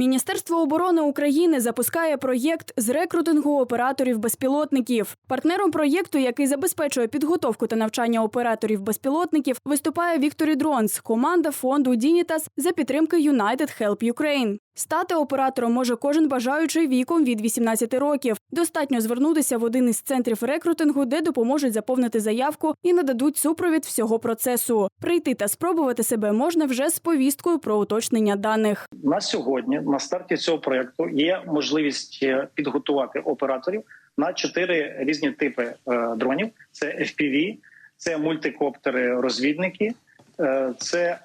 Міністерство оборони України запускає проєкт з рекрутингу операторів безпілотників. Партнером проєкту, який забезпечує підготовку та навчання операторів безпілотників, виступає Вікторі Дронс, команда фонду Дінітас за підтримки United Help Ukraine. Стати оператором може кожен бажаючий віком від 18 років. Достатньо звернутися в один із центрів рекрутингу, де допоможуть заповнити заявку і нададуть супровід всього процесу. Прийти та спробувати себе можна вже з повісткою про уточнення даних. На сьогодні, на старті цього проекту, є можливість е, підготувати операторів на чотири різні типи е, дронів: це FPV, це мультикоптери, розвідники, е, це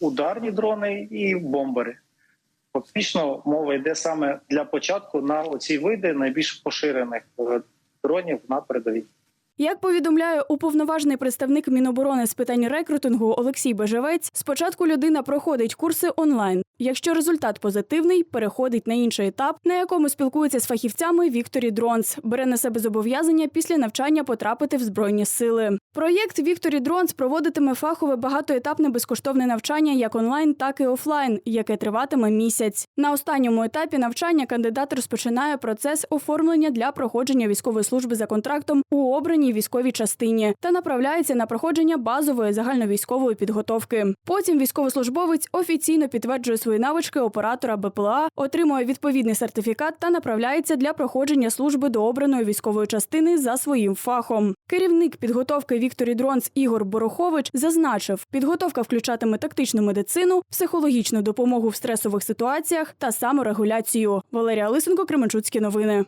ударні дрони і бомбери. Фактично, мова йде саме для початку на оці види найбільш поширених е, дронів на передовій. Як повідомляє уповноважений представник Міноборони з питань рекрутингу Олексій Бежевець, спочатку людина проходить курси онлайн. Якщо результат позитивний, переходить на інший етап, на якому спілкується з фахівцями Вікторі Дронс, бере на себе зобов'язання після навчання потрапити в збройні сили. Проєкт Вікторі Дронс проводитиме фахове багатоетапне безкоштовне навчання як онлайн, так і офлайн, яке триватиме місяць. На останньому етапі навчання кандидат розпочинає процес оформлення для проходження військової служби за контрактом у обраній військовій частині та направляється на проходження базової загальновійськової підготовки. Потім військовослужбовець офіційно підтверджує свої навички оператора БПЛА, отримує відповідний сертифікат та направляється для проходження служби до обраної військової частини за своїм фахом. Керівник підготовки Вікторі Дронс Ігор Борохович зазначив, підготовка включатиме тактичну медицину, психологічну допомогу в стресових ситуаціях та саморегуляцію. Валерія Лисенко, Кременчуцькі новини.